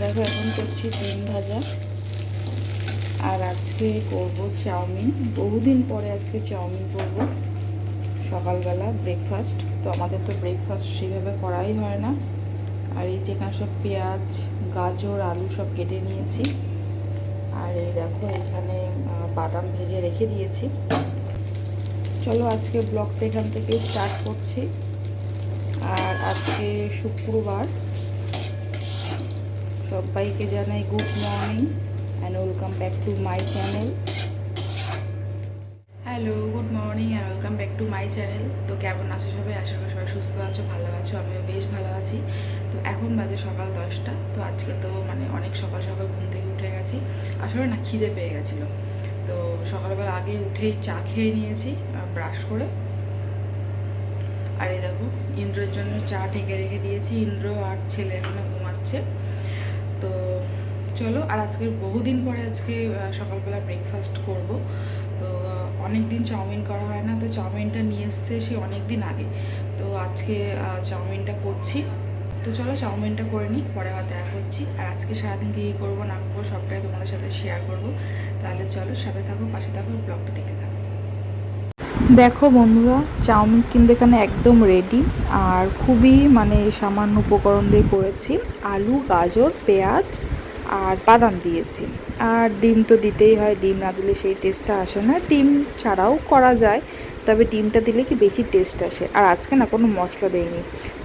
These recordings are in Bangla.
দেখো, এখন করছি ডিম ভাজা। আর আজকে করব চাউমিন। বহুদিন পরে আজকে চাউমিন করব। সকালবেলা ব্রেকফাস্ট তো আমাদের তো ব্রেকফাস্ট সেভাবে করাই হয় না। আর এই যেখানে সব পেঁয়াজ, গাজর, আলু সব কেটে নিয়েছি। আর এই দেখো, এখানে বাদাম ভেজে রেখে দিয়েছি। চলো, আজকে ব্লগটা এখান থেকে স্টার্ট করছি। আর আজকে শুক্রবার। সবাইকে জানাই good morning and welcome back to my channel hello good morning and welcome back to my channel তো কেমন আছো সবাই? আশা করি সবাই সুস্থ আছো, ভালো আছো, আমিও বেশ ভালো আছি। তো এখন বাজে সকাল দশটা। তো আজকে তো মানে অনেক সকাল সকাল ঘুম থেকে উঠে গেছি। আসলে না খিদে পেয়ে গেছিল। তো সকালবেলা আগে উঠেই চা খেয়ে নিয়েছি ব্রাশ করে। আর এই দেখো, ইন্দ্রের জন্য চা ঢেকে রেখে দিয়েছি। ইন্দ্র আর ছেলে এখনও ঘুমাচ্ছে। তো চলো, আর আজকে বহুদিন পরে আজকে সকালবেলা ব্রেকফাস্ট করব। তো অনেক দিন চাউমিন করা হয় না, তো চাউমিনটা নিয়ে এসছে সে অনেক দিন আগে। তো আজকে চাউমিনটা করছি। তো চলো, চাউমিনটা করে নিই, পরে আবার দেখা করছি আর আজকে সারাদিন কী করব, না করব, সবটাই তোমাদের সাথে শেয়ার করব। তাহলে চলো, সাথে থাকো, পাশে থাকো ব্লগটা দেখতে থাকো। দেখো বন্ধুরা, চাউমিন কিন্তু এখানে একদম রেডি আর খুবই মানে সামান্য উপকরণ দিয়ে করেছি। আলু, গাজর, পেঁয়াজ আর বাদাম দিয়েছি। আর ডিম তো দিতেই হয়, ডিম না দিলে সেই টেস্টটা আসে না। ডিম ছাড়াও করা যায়, তবে ডিমটা দিলে কি বেশি টেস্ট আসে? আর আজকে না কোনো মশলা দেয়নি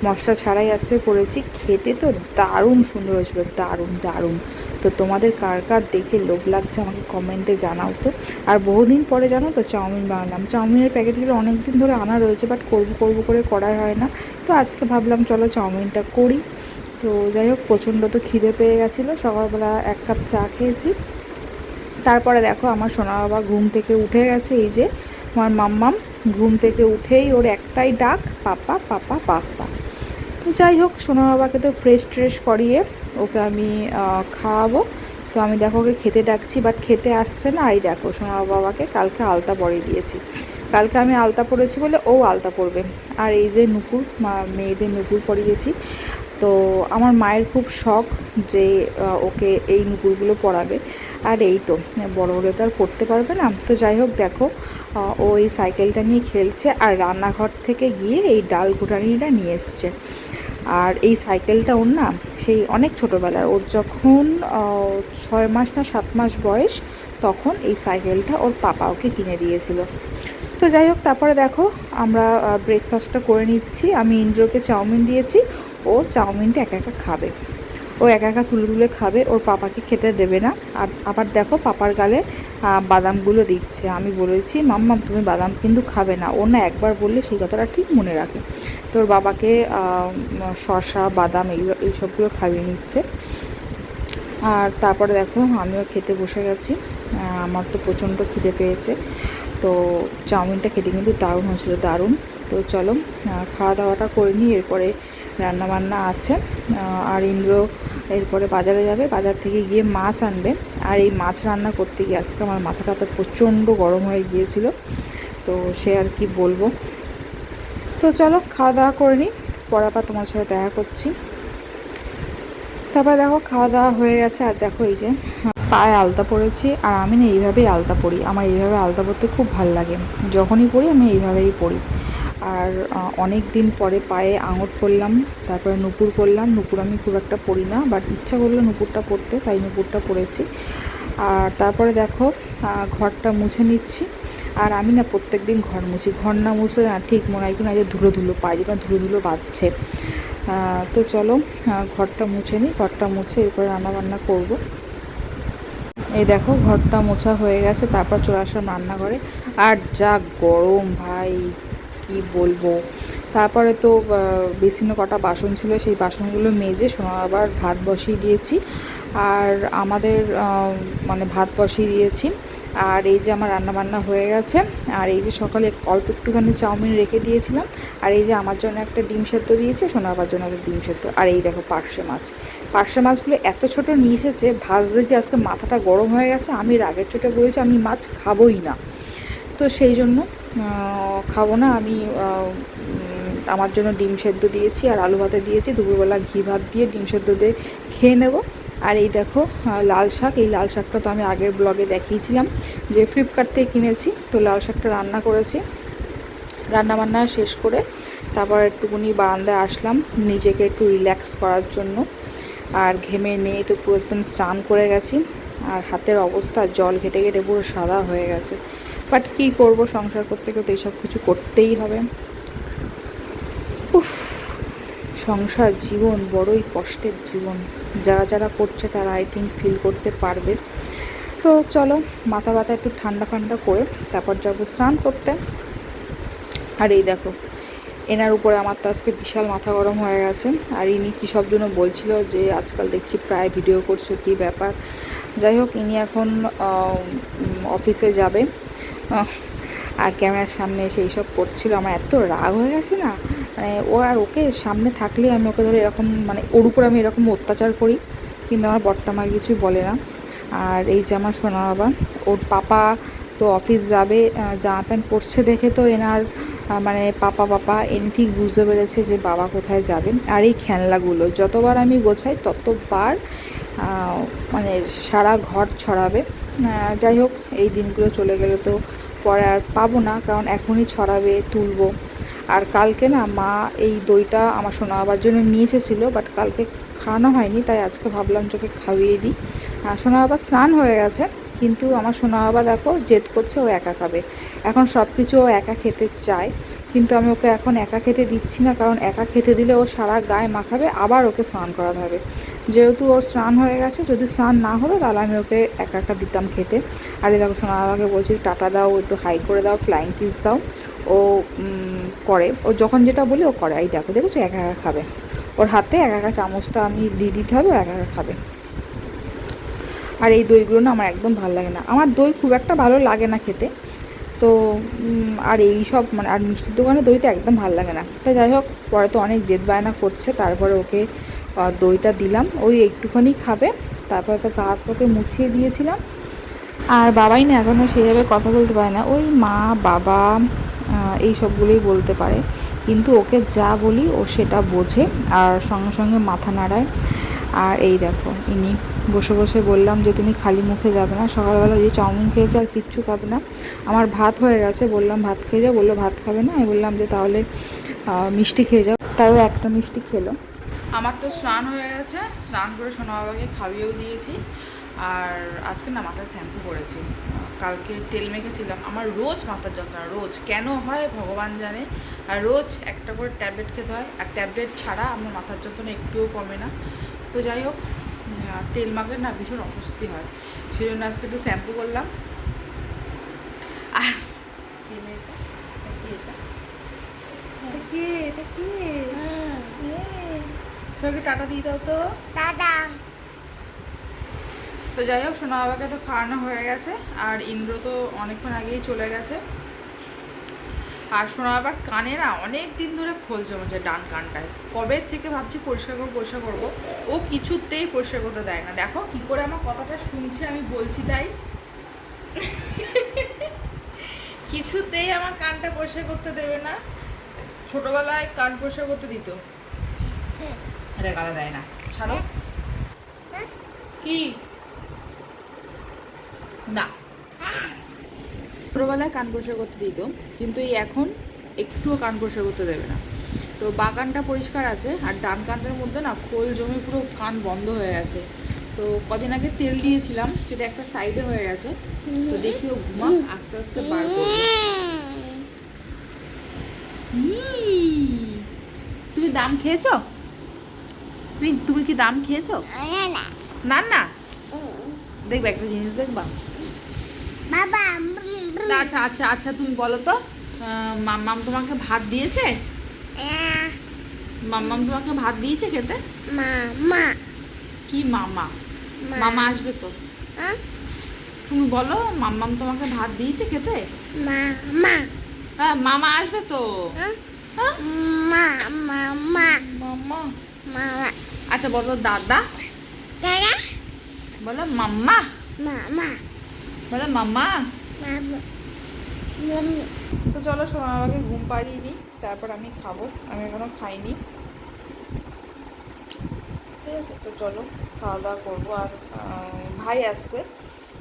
মশলা ছাড়াই আজকে করেছি। খেতে তো দারুণ সুন্দর হয়েছিল, দারুণ দারুণ। তো তোমাদের কার কার দেখে লোভ লাগছে আমাকে কমেন্টে জানাও তো। আর বহুদিন পরে জানো তো চাউমিন বানালাম। চাউমিনের প্যাকেটগুলো অনেক দিন ধরে আনা রয়েছে বাট করব করব করে করাই হয় না। তো আজকে ভাবলাম চলো চাউমিনটা করি। তো যাই হোক, প্রচণ্ড তো খিদে পেয়ে গেছিল। সকালবেলা এক কাপ চা খেয়েছি। তারপরে দেখো আমার সোনা বাবা ঘুম থেকে উঠে গেছে, এই যে আমার মাম্মাম ঘুম থেকে উঠেই ওর একটাই ডাক, পাপা পাপা পাপা। যাই হোক, সোনা বাবাকে তো ফ্রেশ ট্রেশ করিয়ে ওকে আমি খাওয়াবো। তো আমি দেখো ওকে খেতে ডাকছি বাট খেতে আসছে না। আরই দেখো, সোনা বাবাকে কালকে আলতা পরিয়ে দিয়েছি। কালকে আমি আলতা পরেছি বলে ও আলতা পরবে। আর এই যে নুপুর মেয়েদের নুপুর পরিয়েছি। তো আমার মায়ের খুব শখ যে ওকে এই নুপুরগুলো পরাবে। আর এই তো, বড় হলে তো আর পড়তে পারবে না। তো যাই হোক, দেখো ও এই সাইকেলটা নিয়ে খেলছে। আর রান্নাঘর থেকে গিয়ে এই ডাল ঘুটানিটা নিয়ে এসছে। আর এই সাইকেলটা ওর না, সেই অনেক ছোটোবেলার, ওর যখন ছয় মাস না সাত মাস বয়স, তখন এই সাইকেলটা ওর পাপা ওকে কিনে দিয়েছিল। তো যাই হোক, তারপরে দেখো, আমরা ব্রেকফাস্টটা করে নিচ্ছি। আমি ইন্দ্রকে চাউমিন দিয়েছি, ও চাউমিনটা একা একা খাবে। ও একা একা তুলে তুলে খাবে, ওর পাপাকে খেতে দেবে না। আর আবার দেখো পাপার গালে বাদামগুলো দিচ্ছে। আমি বলেছি মাম্মাম তুমি বাদাম কিন্তু খাবে না। ও না একবার বললে সেই কথাটা ঠিক মনে রাখে। তোর বাবাকে শসা, বাদাম এইগুলো এইসবগুলো খাইয়ে নিচ্ছে। আর তারপরে দেখো আমিও খেতে বসে গেছি। আমার তো প্রচণ্ড খিদে পেয়েছে। তো চাউমিনটা খেতে কিন্তু দারুণ হয়েছিল, দারুণ। তো চলো খাওয়া দাওয়াটা করে নিই, এরপরে রান্না বান্না আছে আর ইন্দ্র এরপরে বাজারে যাবে, বাজার থেকে গিয়ে মাছ আনবে। আর এই মাছ রান্না করতে গিয়ে আজকে আমার মাথাটা তো প্রচণ্ড গরম হয়ে গিয়েছিল, তো সে আর কি বলব। তো চলো, খাওয়া দাওয়া করে নিই, পরে আবার তোমার সাথে দেখা করছি। তারপরে দেখো, খাওয়া দাওয়া হয়ে গেছে, আর দেখো এই যে, পায়ে আলতা পরেছি, আর আমি না এইভাবেই আলতা পরি। আমার এইভাবে আলতা পরতে খুব ভালো লাগে। যখনই পরি, আমি এইভাবেই পরি। আর অনেক দিন পরে পায়ে আঙট পরলাম তারপরে নুপুর পরলাম। নুপুর আমি খুব একটা পরি না বাট ইচ্ছা করল নুপুরটা পরতে তাই নুপুরটা পরেছি। আর তারপরে দেখো ঘরটা মুছে নিচ্ছি। আর আমি না প্রত্যেক দিন ঘর মুছি ঘর না মুছে না ঠিক মনে হয় কিনা যে ধুলো ধুলো পাই যেন ধুলো ধুলো আহ, তো চলো ঘরটা মুছে নিই ঘরটা মুছে এরপরে রান্না বান্না করব। এই দেখো ঘরটা মোছা হয়ে গেছে তারপর চলে আসলাম রান্নাঘরে। আর যা গরম ভাই! কি বলব? তারপরে তো বেসিনে কটা বাসন ছিল, সেই বাসনগুলো মেজে সোনা আবার ভাত বসিয়ে দিয়েছি। আর আমাদের মানে ভাত বসিয়ে দিয়েছি। আর এই যে আমার রান্না বান্না হয়ে গেছে, আর এই যে সকালে অল্প একটুখানি চাউমিন রেখে দিয়েছিলাম, আর এই যে আমার জন্য একটা ডিম সেদ্ধ দিয়েছে সোনাবার জন্য একটা ডিম সেদ্ধ। আর এই দেখো পার্শে মাছ। পার্শে মাছগুলো এত ছোট নিয়ে এসেছে, ভাজ দেখে আজকে মাথাটা গরম হয়ে গেছে, আমি রাগের চোটে বলেছি আমি মাছ খাবোই না। তো সেই জন্য খাব না, আমি আমার জন্য ডিম সেদ্ধ দিয়েছি আর আলু ভাতে দিয়েছি। দুপুরবেলা ঘি ভাত দিয়ে ডিম সেদ্ধ দিয়ে খেয়ে নেব। আর এই দেখো লাল শাক, এই লাল শাকটা তো আমি আগের ব্লগে দেখিয়েছিলাম যে ফ্লিপকার্ট থেকে কিনেছি। তো লাল শাকটা রান্না করেছি রান্না বান্না শেষ করে তারপর একটুকুনি বারান্দায় আসলাম, নিজেকে একটু রিল্যাক্স করার জন্য। আর ঘেমে নিয়ে তো পুরো একদম স্নান করে গেছি। আর হাতের অবস্থা, জল ঘেটে ঘেটে পুরো সাদা হয়ে গেছে। বাট কী করব সংসার করতে গেলে করতে এইসব কিছু করতেই হবে। উফ, সংসার জীবন বড়ই কষ্টের জীবন। যারা যারা করছে তারা আই থিঙ্ক ফিল করতে পারবে। তো চলো, মাথা ব্যথা একটু ঠান্ডা ঠান্ডা করে তারপর যাব স্নান করতে। আর এই দেখো, এনার উপরে আমার তো আজকে বিশাল মাথা গরম হয়ে গেছে। আর ইনি কী সব জন্য বলছিল যে আজকাল দেখছি প্রায় ভিডিও করছ, কী ব্যাপার? যাই হোক, ইনি এখন অফিসে যাবে। আর ক্যামেরার সামনে এসে এইসব করছিল। আমার এত রাগ হয়ে গেছে না? মানে ও আর ওকে সামনে থাকলে আমি ওকে ধরে এরকম মানে ওর উপর আমি এরকম অত্যাচার করি। কিন্তু আমার বট্টা আমার কিছু বলে না। আর এই যে আমার সোনা বাবা, ওর পাপা তো অফিস যাবে জামা প্যান্ট পরছে দেখে তো এনার মানে পাপা পাপা, এনি ঠিক বুঝতে পেরেছে যে বাবা কোথায় যাবে আর এই খেলনাগুলো, যতবার আমি গোছাই ততবার মানে সারা ঘর ছড়াবে। যাই হোক, এই দিনগুলো চলে গেলে তো পরে আর পাবো না, কারণ এখনই ছড়াবে, তুলবো। আর কালকে না মা এই দইটা আমার সোনা বাবার জন্য নিয়ে এসেছিল বাট কালকে খাওয়ানো হয়নি, তাই আজকে ভাবলাম চোখে খাইয়ে দিই। সোনা বাবা স্নান হয়ে গেছে, কিন্তু আমার সোনা বাবা দেখো জেদ করছে ও একা খাবে। এখন সব কিছু ও একা খেতে চায়। কিন্তু আমি ওকে এখন একা খেতে দিচ্ছি না, কারণ একা খেতে দিলে ও সারা গায়ে মাখাবে, আবার ওকে স্নান করাতে হবে। যেহেতু ওর স্নান হয়ে গেছে, যদি স্নান না হলো তাহলে আমি ওকে একা একা দিতাম খেতে। আর দেখো, সোনা বাবাকে বলছি, টাটা দাও, একটু হাই করে দাও ফ্লাইং কিস দাও। ও করে। ও যখন যেটা বলি ও করে। এই দেখো, দেখেছ? একা একা খাবে। ওর হাতে একা একা চামচটা আমি দিয়ে দিতে হবে একা একা খাবে। আর এই দইগুলো না আমার একদম ভালো লাগে না। আমার দই খুব একটা ভালো লাগে না খেতে। তো আর এই সব মানে আর মিষ্টির দোকানে দইটা একদম ভালো লাগে না। তো যাই হোক, পরে তো অনেক জেদ বায়না করছে, তারপরে ওকে দইটা দিলাম। ওই একটুখানি খাবে, তারপরে তো গা হাত পাকে মুছিয়ে দিয়েছিলাম। আর বাবাই না এখনও সেইভাবে কথা বলতে পারে না। ওই মা, বাবা এই সবগুলোই বলতে পারে। কিন্তু ওকে যা বলি ও সেটা বোঝে। আর সঙ্গে সঙ্গে মাথা নাড়ায়। আর এই দেখো, ইনি বসে বসে বললাম যে, তুমি খালি মুখে যাবে না, সকালবেলা যে চাউমিন খেয়েছে আর কিচ্ছু খাবে না। আমার ভাত হয়ে গেছে, বললাম, ভাত খেয়ে যাও? বলল, ভাত খাবে না? আমি বললাম যে, তাহলে মিষ্টি খেয়ে যাও। তাও একটা মিষ্টি খেলো। আমার তো স্নান হয়ে গেছে, স্নান করে সোনা বাবাকে খাইয়েও দিয়েছি। আর আজকে না মাথায় শ্যাম্পু করেছি। কালকে তেল মেখেছিলাম। আমার রোজ মাথার যন্ত্রণা, রোজ। কেন হয় ভগবান জানে। আর রোজ একটা করে ট্যাবলেট খেতে হয়। আর ট্যাবলেট ছাড়া আমার মাথার যন্ত্রণা একটুও কমে না। তো যাই হোক তেল মাখলে না ভীষণ অস্বস্তি হয় সেই জন্য আজকে একটু শ্যাম্পু করলাম আর কি এটা? কি এটা? কি? এটা কি? এই, টাটা দিয়ে দাও তো দাদা তো যাই হোক সোনা বাবাকে তো খাওয়ানো হয়ে গেছে আর ইন্দ্র তো অনেকক্ষণ আগেই চলে গেছে আর সোনা আবার কানে না অনেক দিন ধরে খোল জমেছে ডান কানটায়। কবে থেকে ভাবছি পরিষ্কার করব পরিষ্কার করব? ও কিছুতেই পরিষ্কার করতে দেয় না। দেখো কি করে আমার কথাটা শুনছে, আমি বলছি তাই। কিছুতেই আমার কানটা পরিষ্কার করতে দেবে না। ছোটবেলায় কান পরিষ্কার করতে দিত। এটা গালা দেয় না। ছাড়ো। কি? না। ছোটোবেলায় কান পরিষ্কার করতে দিত। কিন্তু এই এখন একটুও কান পরিষ্কার করতে দেবে না। তো বাগানটা পরিষ্কার আছে আর ডান কানটার মধ্যে না খোল জমে পুরো কান বন্ধ হয়ে গেছে। তো কদিন আগে তেল দিয়েছিলাম সেটা একটা সাইডে হয়ে গেছে। তো দেখি ও ঘুমা আস্তে আস্তে বার করবে। তুমি দাম খেয়েছো? তুমি তুমি কি দাম খেয়েছো? না না। না দেখবে একটা জিনিস দেখবা। বাবা না, আচ্ছা আচ্ছা আচ্ছা তুমি বলো তো মাম্মাম তোমাকে ভাত দিয়েছে? মাম্মাম তোমাকে ভাত দিয়েছে খেতে? মামা কি মামা? মামা আসবে তো। তুমি বলো মাম্মাম তোমাকে ভাত দিয়েছে খেতে? মামা হ্যাঁ মামা আসবে তো। হ্যাঁ? মামা মাম্মা মামা। আচ্ছা বলো দাদা। দাদা? বলো মাম্মা। মামা বলো মাম্মা। মামা তো চলো, সোনা বাবাকে ঘুম পাড়িয়ে নিই, তারপর আমি খাব। আমি এখনও খাইনি। ঠিক আছে, তো চলো খাওয়া দাওয়া করব। আর ভাই আসছে।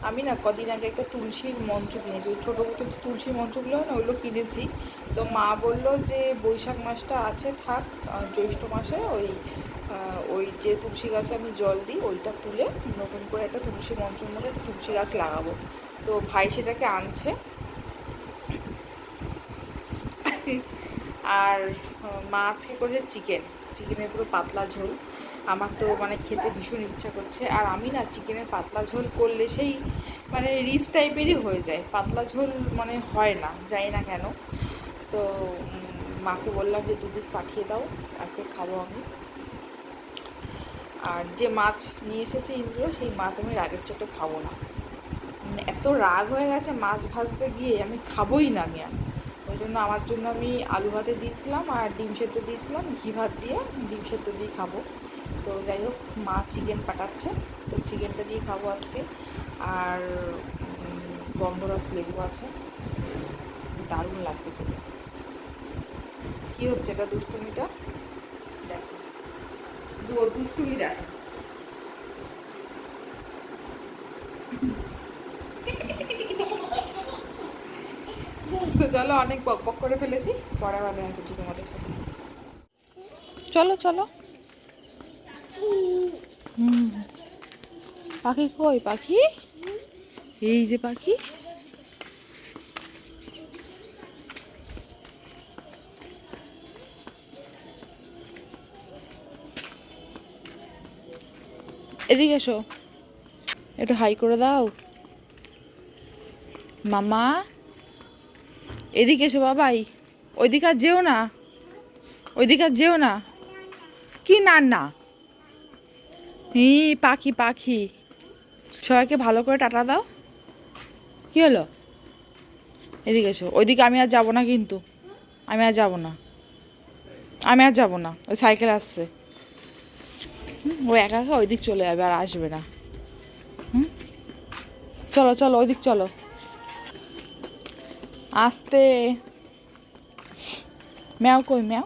আমি না কদিন আগে একটা তুলসীর মঞ্চ কিনেছি। ওই ছোটো মতো তুলসীর মঞ্চগুলো হয় না, ওগুলো কিনেছি। তো মা বলল যে, বৈশাখ মাসটা আছে, থাক জ্যৈষ্ঠ মাসে ওই ওই যে তুলসী গাছে আমি জল দিই, ওইটা তুলে নতুন করে একটা তুলসী মঞ্চের মধ্যে তুলসী গাছ লাগাবো। তো ভাই সেটাকে আনছে। আর আহ, মা আজকে করেছে চিকেন চিকেনের পুরো পাতলা ঝোল। আমার তো মানে খেতে ভীষণ ইচ্ছা করছে। আর আমি না চিকেনের পাতলা ঝোল করলে সেই মানে রিচ টাইপেরই হয়ে যায়। পাতলা ঝোল মানে হয় না জানি না কেন? তো মাকে বললাম যে দু পিস পাঠিয়ে দাও আজকে খাব আমি। আর যে মাছ নিয়ে এসেছে ইন্দ্র সেই মাছ আমি রাগের চোটে খাব না। মানে এত রাগ হয়ে গেছে মাছ ভাজতে গিয়ে আমি খাবোই না আমি আর। ওই জন্য আমার জন্য আমি আলু ভাতে দিয়েছিলাম আর ডিম সেদ্ধ দিয়েছিলাম, ঘি ভাত দিয়ে ডিম সেদ্ধ দিয়ে খাব। তো যাই হোক, মা চিকেন পাঠাচ্ছে, তো চিকেনটা দিয়ে খাব আজকে। আর গন্ধরস লেবু আছে। দারুণ লাগবে খেতে। কী হচ্ছে এটা দুষ্টুমিটা? দেখো। দুষ্টুমি দেখো। তো চলো অনেক বক বক করে ফেলেছি, পরে আবার দেখা করছি তোমাদের সাথে। চলো চলো। পাখি কই, পাখি? এই যে পাখি। এদিকে এসো। একটু হাই করে দাও। মামা। এদিকে এসো বাবাই। ওইদিকে আর যেও না। ওইদিকে আর যেও না। কি না না হি পাখি পাখি। সবাইকে ভালো করে টাটা দাও। কি হলো? এদিকে এসো। ওইদিকে আমি আর যাব না কিন্তু। আমি আর যাব না। আমি আর যাব না। ওই সাইকেল আসছে। ও একা একা ওইদিক চলে যাবে আর আসবে না। হুম? চলো চলো, ওইদিক চলো। আসতে। ম্যাও কই, ম্যাও?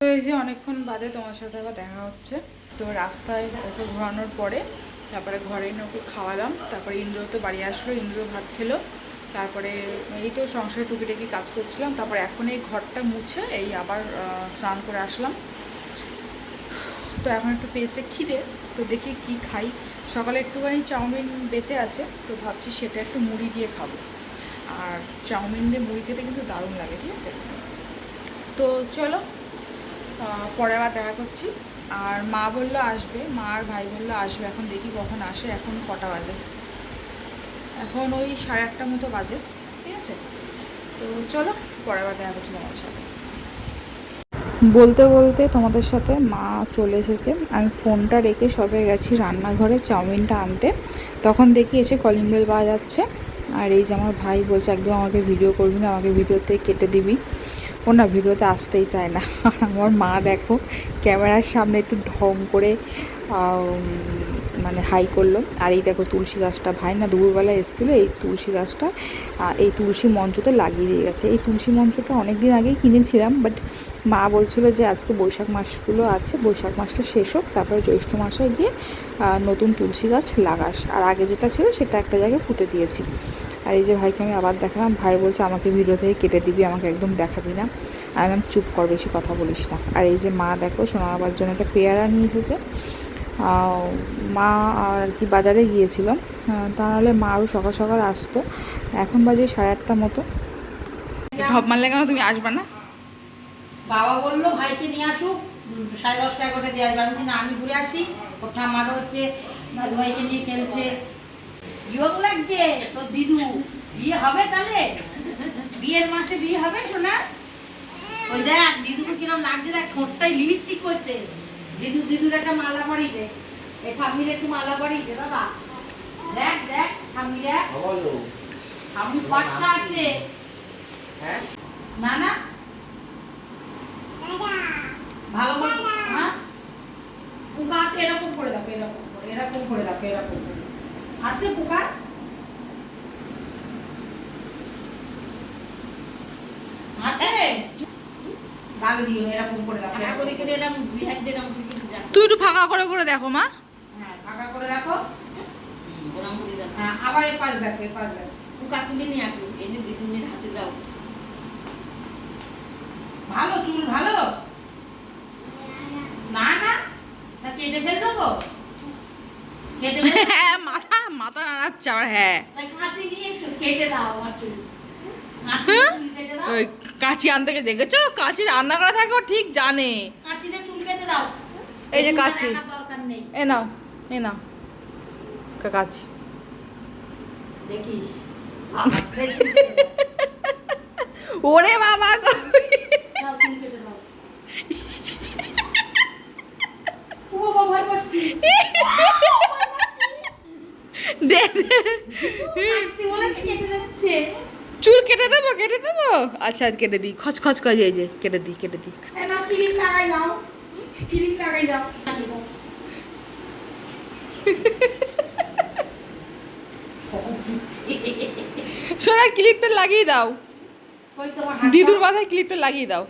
তো এই যে অনেকক্ষণ বাদে তোমার সাথে আবার দেখা হচ্ছে। তো রাস্তায় ওকে ঘোরানোর পরে তারপরে ঘরে এনে ওকে খাওয়ালাম। তারপরে ইন্দ্র তো বাড়ি আসলো, ইন্দ্র ভাত খেলো। তারপরে এই তো সংসারে টুকিটাকি কাজ করছিলাম। তারপর এখন এই ঘরটা মুছে এই আবার স্নান করে আসলাম। তো এখন একটু পেয়েছে খিদে। তো দেখি কি খাই। সকালে একটুখানি চাউমিন বেঁচে আছে, তো ভাবছি সেটা একটু মুড়ি দিয়ে খাব। আর চাউমিন দিয়ে মুড়ি খেতে কিন্তু দারুণ লাগে, ঠিক আছে? তো চলো পরে আবার দেখা করছি। আর মা বলল আসবে, মা আর ভাই বলল আসবে, এখন দেখি কখন আসে, এখন কটা বাজে। এখন ওই সাড়ে আটটা মতো বাজে, ঠিক আছে? তো চলো, পরে আবার দেখা করছি তোমার সাথে। বলতে বলতে তোমাদের সাথে মা চলে এসেছে। আমি ফোনটা রেখে সবে গেছি রান্নাঘরে চাউমিনটা আনতে। তখন দেখি এসে কলিং বেল পাওয়া যাচ্ছে। আর এই যে আমার ভাই বলছে, একদম আমাকে ভিডিও করবি না, আমাকে ভিডিওতে কেটে দিবি। ও না ভিডিওতে আসতেই চায় না। আমার মা দেখো, ক্যামেরার সামনে একটু ঢং করে মানে হাই করল। আর এই দেখো তুলসী গাছটা, ভাই না দুপুরবেলা এসেছিল, এই তুলসী গাছটা এই তুলসী মঞ্চতে লাগিয়ে দিয়ে গেছে। এই তুলসী মঞ্চটা অনেক দিন আগেই কিনেছিলাম বাট মা বলছিল যে আজকে বৈশাখ মাসগুলো আছে বৈশাখ মাসটা শেষ হোক তারপরে জ্যৈষ্ঠ মাসে গিয়ে নতুন তুলসী গাছ লাগাস। আর আগে যেটা ছিল সেটা একটা জায়গায় পুঁতে দিয়েছি। আর এই যে ভাইকে আমি আবার দেখালাম ভাই বলছে আমাকে ভিডিও থেকে কেটে দিবি আমাকে একদম দেখাবি না। আমি বললাম, চুপ কর বেশি কথা বলিস না। আর এই যে মা দেখো সোনা জন্য একটা পেয়ারা নিয়ে এসেছে। মা আর কি বাজারে গিয়েছিল। আহ, তা নাহলে মা আরও সকাল সকাল আসতো। এখন বাজে সাড়ে আটটা মতো। ঢপ মারলে কেন? তুমি আসবে না? বাবা বলল ভাইকে নিয়ে আসুক সাড়ে দশটা এগারোটা দিয়ে আসবে। আমি না আমি ঘুরে আসি। ওর ঠাম্মারও হচ্ছে ভাইকে নিয়ে খেলছে। ইয়ং লাগছে তোর দিদু। বিয়ে হবে তাহলে? বিয়ের মাসে বিয়ে হবে শোনা ওই দেখ দিদুকে কিরম লাগছে দেখ ঠোঁটটাই লিপস্টিক করছে। দিদু দিদুর একটা মালা পরিয়ে দে এই ঠাম্মির একটু মালা পরিয়ে দে দাদা। দেখ দেখ ঠাম্মি দেখ ঠাম্মি ফর্সা আছে। না না ভালো করে হ্যাঁ? পোকা এরকম করে দেখো এরকম করে এরকম করে দেখো এরকম করে আছে পোকা? আছে? তাহলে দিও এরকম করে দেখো করে করে এরকম দুই হাত দিয়ে এরকম করে করে দেখো তুই একটু ফাঁকা করে করে দেখো মা। হ্যাঁ ফাঁকা করে দেখো। ওরম করে দাও হ্যাঁ আবার এ পাশ দেখো এ পাশ দেখো। কুকা তুলে নিয়ে আসো এই যে দিদুনের হাতে দাও। ভালো চুল ভালো? না না। তা কেটে ফেল দেবো? কেটে ফেল হ্যাঁ মাথা মাথা নাড়াচ্ছে আবার হ্যাঁ। তাই কাছে নিয়ে এসো কেটে দাও আমার হ্যাঁ? ওই কাঁচি আনতে দেখেছ? কাঁচি রান্না করা থাকে ও ঠিক জানে। এই যে কাঁচি। এ নাও এ নাও। কাঁচি। ওরে বাবা গো। চুল কেটে দাও। ও বাবা ভয় পাচ্ছি দে। দে। কাটতে বলেছে কেটে দিচ্ছে। চুল কেটে দেবো কেটে দেবো? আচ্ছা কেটে দিই। খচ খচ খচ এই যে কেটে দিই কেটে দিই। দাও। সোনা ক্লিপটা লাগিয়ে দাও। ওই দিদুর মাথায় ক্লিপটা লাগিয়ে দাও।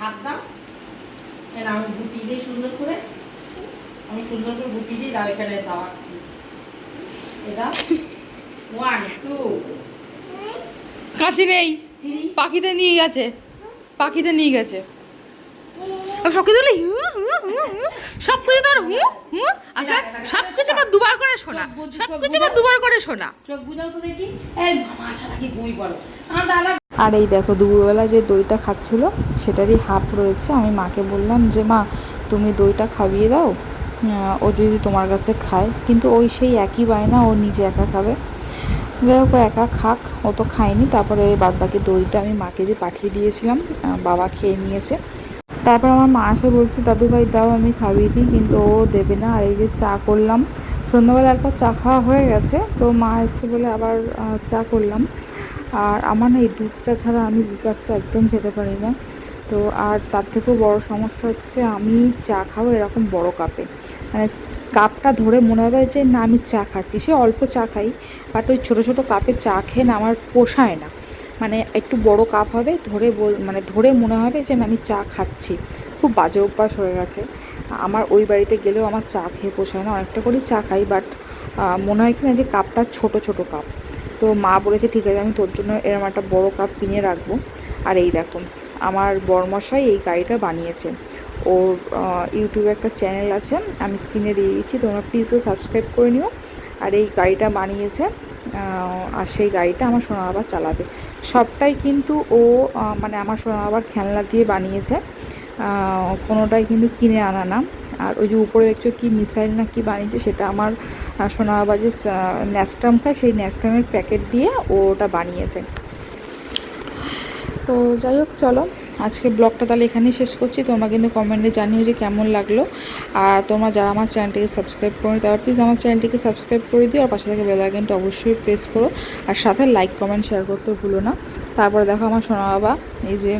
হাত দাও। আমি বুটি দিয়ে সুন্দর করে আমি সুন্দর করে বুটি দিয়ে দাও এখানে দাও। এটা ওয়ান টু কাঁচি নেই। পাখিতে নিয়ে গেছে। পাখিতে নিয়ে গেছে। সব কিছু বলে হু হু সব কিছু তোর হু হু আচ্ছা সব কিছু আবার দুবার করে শোনা। সব কিছু আবার দুবার করে শোনা। চোখ বুঝাও তো দেখি। এই মামা আশা রাখি ঘুমিয়ে পড়ো। আমার দাদা আর এই দেখো, দুপুরবেলা যে দইটা খাচ্ছিলো, সেটারই হাফ রয়েছে। আমি মাকে বললাম যে, মা, তুমি দইটা খাইয়ে দাও ও যদি তোমার কাছে খায়। কিন্তু ওই সেই একই বায়না, ও নিজে একা খাবে। যাই হোক একা খাক, ও তো খায়নি। তারপরে বাদ বাকি দইটা আমি মাকে দিয়ে পাঠিয়ে দিয়েছিলাম বাবা খেয়ে নিয়েছে। তারপর আমার মা এসে বলছে, দাদু ভাই, দাও, আমি খাইয়ে দিই। কিন্তু ও দেবে না। আর এই যে চা করলাম, সন্ধ্যাবেলা একবার চা খাওয়া হয়ে গেছে। তো মা এসে বলে, আবার চা করলাম। আর আমার না এই দুধ চা ছাড়া আমি লিকার চা একদম খেতে পারি না। তো আর তার থেকেও বড় সমস্যা হচ্ছে আমি চা খাব এরকম বড় কাপে। মানে কাপটা ধরে মনে হবে যে না, আমি চা খাচ্ছি। সে অল্প চা খাই বাট ওই ছোটো ছোটো কাপে চা খেয়ে না আমার পোষায় না। মানে একটু বড় কাপ হবে, ধরে বল মানে ধরে মনে হবে যে আমি চা খাচ্ছি। খুব বাজে অভ্যাস হয়ে গেছে। আমার ওই বাড়িতে গেলেও আমার চা খেয়ে পোষায় না। অনেকটা করেই চা খাই বাট মনে হয় কি না যে কাপটা ছোট ছোট কাপ। তো মা বলেছে, ঠিক আছে, আমি তোর জন্য এরকম একটা বড় কাপ কিনে রাখব। আর এই দেখো, আমার বরমশাই এই গাড়িটা বানিয়েছে। ওর ইউটিউবে একটা চ্যানেল আছে, আমি স্ক্রিনে দিয়ে দিচ্ছি, তোমরা প্লিজও সাবস্ক্রাইব করে নিও। আর এই গাড়িটা বানিয়েছে আর সেই গাড়িটা আমার সোনা বাবা চালাবে। সবটাই কিন্তু ও মানে আমার সোনা বাবার খেলনা দিয়ে বানিয়েছে। কোনোটাই কিন্তু কিনে আনা না। আর ওই যে উপরে দেখছ কি মিসাইল না কি বানিয়েছে সেটা আমার আহ, সোনা বাবা যে ন্যাস্টাম খায় সেই ন্যাস্টামের প্যাকেট দিয়ে ওটা বানিয়েছে। তো যাই হোক চলো আজকে ব্লগটা তাহলে এখানেই শেষ করছি। তোমরা কিন্তু কমেন্টে জানিও যে কেমন লাগল। আর তোমরা যারা আমার চ্যানেলটিকে সাবস্ক্রাইব করো তারা প্লিজ আমার চ্যানেলটিকে সাবস্ক্রাইব করে দিও। আর পাশে থেকে বেল আইকনটা অবশ্যই প্রেস করো। আর সাথে লাইক কমেন্ট শেয়ার করতে ভুলো না। তারপরে দেখো আমার সোনা বাবা, এই যে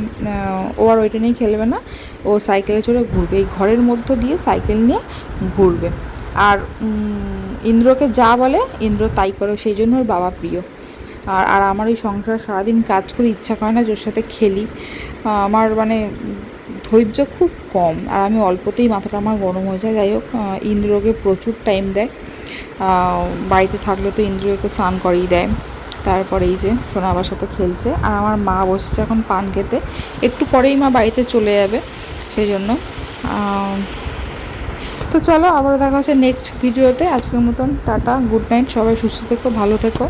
ও আর ওইটা নিয়ে খেলবে না, ও সাইকেলে চড়ে ঘুরবে, এই ঘরের মধ্য দিয়ে সাইকেল নিয়ে ঘুরবে। আর ইন্দ্রকে যা বলে, ইন্দ্র তাই করে, সেই জন্য ওর বাবা প্রিয়। আর আর আমার ওই সংসার সারাদিন কাজ করে ইচ্ছা করে না যে ওর সাথে খেলি। আমার মানে ধৈর্য খুব কম, আর আমি অল্পতেই মাথাটা আমার গরম হয়ে যায়। যাই হোক ইন্দ্রকে প্রচুর টাইম দেয়। বাড়িতে থাকলে তো ইন্দ্রকে স্নান করিয়ে দেয়। তারপরে এই যে সোনা আমার সাথে খেলছে। আর আমার মা বসছে এখন পান খেতে। একটু পরেই মা বাড়িতে চলে যাবে, সেই জন্য। তো চলো আবার দেখা হচ্ছে নেক্সট ভিডিওতে আজকের মতন টাটা গুড নাইট সবাই সুস্থ থেকো, ভালো থেকো।